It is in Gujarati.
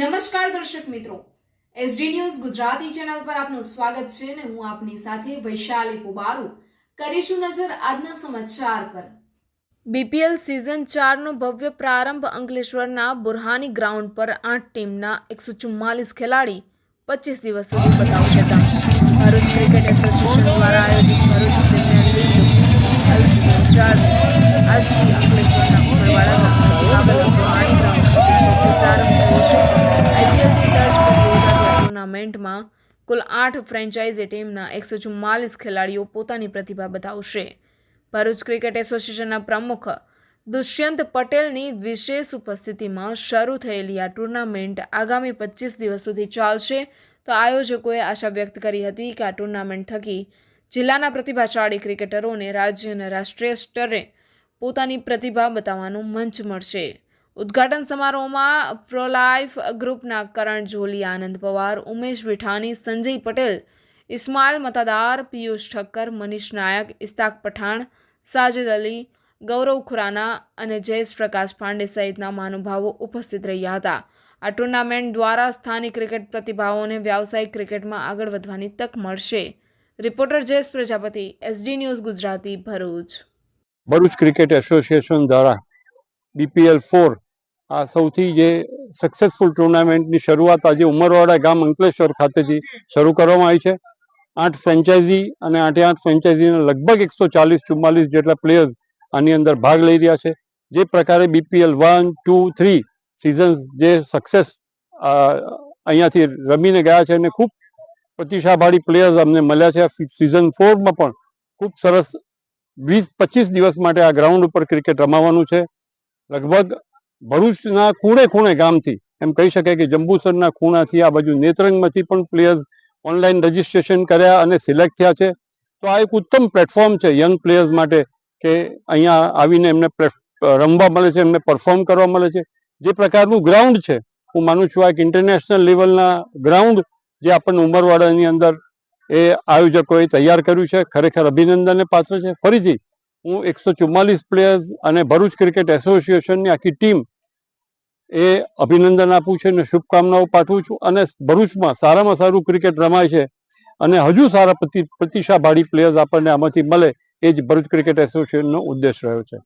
નમસ્કાર દર્શક મિત્રો. એસડી ન્યૂઝ ગુજરાતી ચેનલ પર આપનું સ્વાગત છે અને હું આપની સાથે વૈશાલી પુબારુ. કરીશું નજર આજના સમાચાર પર. બીપીએલ સિઝન ચારનો ભવ્ય પ્રારંભ અંકલેશ્વરના બુરહાની ગ્રાઉન્ડ પર આઠ ટીમના એકસો ચુમ્માલીસ ખેલાડી પચીસ દિવસ સુધી બતાવશે ટુર્નામેન્ટમાં કુલ આઠ ફ્રેન્ચાઇઝી ટીમના એકસો ચુમ્માલીસ ખેલાડીઓ પોતાની પ્રતિભા બતાવશે. ભરૂચ ક્રિકેટ એસોસિએશનના પ્રમુખ દુષ્યંત પટેલની વિશેષ ઉપસ્થિતિમાં શરૂ થયેલી આ ટુર્નામેન્ટ આગામી પચીસ દિવસ સુધી ચાલશે. તો આયોજકોએ આશા વ્યક્ત કરી હતી કે આ ટુર્નામેન્ટ થકી જિલ્લાના પ્રતિભાશાળી ક્રિકેટરોને રાજ્ય અને રાષ્ટ્રીય સ્તરે પોતાની પ્રતિભા બતાવવાનું મંચ મળશે. ઉદ્ઘાટન સમારોહમાં પ્રોલાઇફ ગ્રુપના કરણ જોલી, આનંદ પવાર, ઉમેશ વિઠાણી, સંજય પટેલ, ઇસ્માઇલ મતાદાર, પિયુષ ઠક્કર, મનીષ નાયક, ઇસ્તાક પઠાણ, સાજિદ અલી, ગૌરવ ખુરાના અને જયેશ પ્રકાશ પાંડે સહિતના મહાનુભાવો ઉપસ્થિત રહ્યા હતા. આ ટુર્નામેન્ટ દ્વારા સ્થાનિક ક્રિકેટ પ્રતિભાઓને વ્યાવસાયિક ક્રિકેટમાં આગળ વધવાની તક મળશે. Reporter Jayesh Prajapati SD news Gujarati, Bharuch. Bharuch cricket association દ્વારા બીપીએલ ફોર આ સૌથી જે સક્સેસફુલ ટુર્નામેન્ટની શરૂઆત આજે ઉમરવાડા ગામ અંકલેશ્વર ખાતેથી શરૂ કરવામાં આવી છે. આઠ ફ્રેન્ચાઇઝી અને આઠે આઠ ફ્રેન્ચાઇઝીના લગભગ એકસો ચાલીસ ચુમ્માલીસ જેટલા પ્લેયર્સ આની અંદર ભાગ લઈ રહ્યા છે. જે પ્રકારે BPL one two three seasons જે સક્સેસ અહીંયાથી રમીને ગયા છે અને ખૂબ પ્રતિભાશાળી પ્લેયર્સ અમને મળ્યા છે. સિઝન ફોરમાં પણ ખૂબ સરસ વીસ પચીસ દિવસ માટે આ ગ્રાઉન્ડ ઉપર ક્રિકેટ રમાવાનું છે. લગભગ ભરૂચના ખૂણે ખૂણે ગામથી એમ કહી શકાય કે જંબુસરના ખૂણાથી આ બાજુ નેત્રંગમાંથી પણ પ્લેયર્સ ઓનલાઈન રજીસ્ટ્રેશન કર્યા અને સિલેક્ટ થયા છે. તો આ એક ઉત્તમ પ્લેટફોર્મ છે યંગ પ્લેયર્સ માટે કે અહીંયા આવીને એમને રમવા મળે છે, એમને પરફોર્મ કરવા મળે છે. જે પ્રકારનું ગ્રાઉન્ડ છે, હું માનું છું આ એક ઇન્ટરનેશનલ લેવલના ગ્રાઉન્ડ જે આપણને ઉમરવાડાની અંદર એ આયોજકોએ તૈયાર કર્યું છે. ખરેખર અભિનંદનને પાત્ર છે. ફરીથી હું એકસો ચુમ્માલીસ પ્લેયર્સ અને ભરૂચ ક્રિકેટ એસોસિએશનની આખી ટીમ એ અભિનંદન આપું છું અને શુભકામનાઓ પાઠવું છું અને ભરૂચમાં સારામાં સારું ક્રિકેટ રમાય છે અને હજુ સારા પ્રતિ પ્રતિભાશાળી પ્લેયર્સ આપણને આમાંથી મળે એ જ ભરૂચ ક્રિકેટ એસોસિએશનનો ઉદ્દેશ રહ્યો છે.